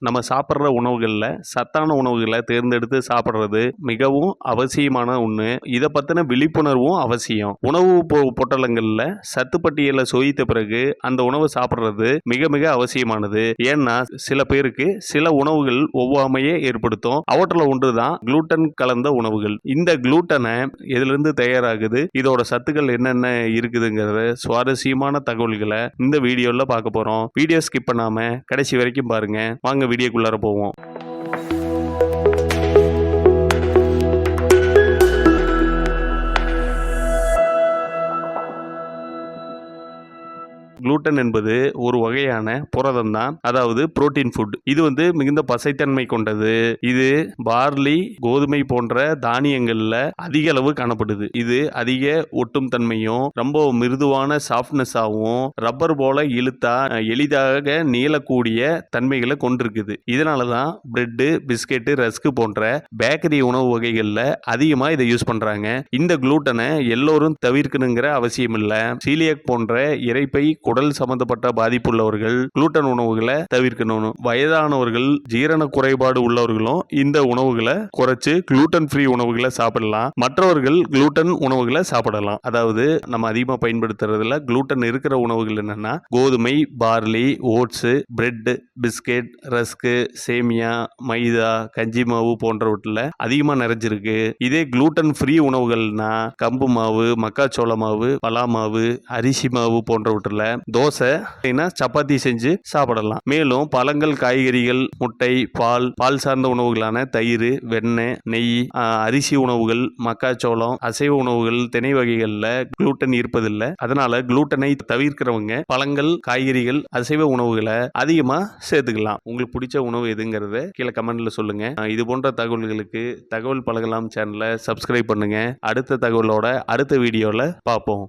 நம்ம சாப்பிட்ற உணவுகளில் சத்தான உணவுகளை தேர்ந்தெடுத்து சாப்பிட்றது மிகவும் அவசியமான ஒன்று இதை பற்றின விழிப்புணர்வும் அவசியம். உணவு பொ- பொட்டலங்களில் சத்து பட்டியலை சோதித்த பிறகு அந்த உணவை சாப்பிட்றது மிக மிக அவசியமானது. ஏன்னா சில பேருக்கு சில உணவுகள் ஒவ்வாமையே ஏற்படுத்தும். அவற்றில் ஒன்று தான் குளூட்டன் கலந்த உணவுகள். இந்த குளூட்டனை எதிலிருந்து தயாராகுது? இதோட சத்துக்கள் என்னென்ன இருக்குதுங்கிறத சுவாரஸ்யமான தகவல்களை இந்த வீடியோவில் பார்க்க போகிறோம் வீடியோ ஸ்கிப் பண்ணாமல் கடைசி வரைக்கும் பாருங்க. வாங்க வீடியோக்குள்ளார போவோம். குளூட்டன் என்பது ஒரு வகையான புரதம் தான் அதாவது புரோட்டீன் ஃபுட் இது வந்து மிகுந்த பசைத்தன்மை கொண்டது. இது பார்லி கோதுமை போன்ற தானியங்கள்ல அதிக அளவு காணப்படுது. இது அதிக ஒட்டும் தன்மையும் ரொம்ப மிருதுவான சாஃப்ட்னஸாகவும் ரப்பர் போல இழுத்தா எளிதாக நீளக்கூடிய தன்மைகளை கொண்டிருக்குது. இதனால தான் பிரெட்டு பிஸ்கெட்டு ரஸ்க் போன்ற பேக்கரி உணவு வகைகளில் அதிகமாக இதை யூஸ் பண்ணுறாங்க இந்த குளூட்டனை எல்லோரும் தவிர்க்கணுங்கிற அவசியம் இல்லை சீலியக் போன்ற இறைப்பை குடல் சம்பந்தப்பட்ட பாதிப்புள்ளவர்கள் குளூட்டன் உணவுகளை தவிர்க்கணும். வயதானவர்கள் ஜீரண குறைபாடு உள்ளவர்களும் இந்த உணவுகளை குறைச்சு குளூட்டன் ஃப்ரீ உணவுகளை சாப்பிடலாம். மற்றவர்கள் குளூட்டன் உணவுகளை சாப்பிடலாம். அதாவது நம்ம அதிகமாக பயன்படுத்துறதுல குளூட்டன் இருக்கிற உணவுகள் என்னன்னா கோதுமை barley oats bread biscuit rusk சேமியா மைதா கஞ்சி மாவு போன்றவற்றில் அதிகமாக நிறைஞ்சிருக்கு. இதே குளூட்டன் ஃப்ரீ உணவுகள்னா கம்பு மாவு மக்காச்சோள மாவு பலா மாவு அரிசி மாவு போன்றவற்றில் தோசை இல்லைன்னா சப்பாத்தி செஞ்சு சாப்பிடலாம். மேலும் பழங்கள் காய்கறிகள் முட்டை பால் பால் சார்ந்த உணவுகளான தயிர் வெண்ணெய் நெய் அரிசி உணவுகள் மக்காச்சோளம் அசைவ உணவுகள் திணை வகைகளில் குளூட்டன் இருப்பதில்லை. அதனால குளூட்டனை தவிர்க்கிறவங்க பழங்கள் காய்கறிகள் அசைவ உணவுகளை அதிகமாக சேர்த்துக்கலாம். உங்களுக்கு பிடிச்ச உணவு எதுங்கிறத கீழே கமெண்ட்ல சொல்லுங்க. இது போன்ற தகவல்களுக்கு தகவல் பழகலாம் சேனலை சப்ஸ்கிரைப் பண்ணுங்க. அடுத்த தகவலோட அடுத்த வீடியோவில் பார்ப்போம்.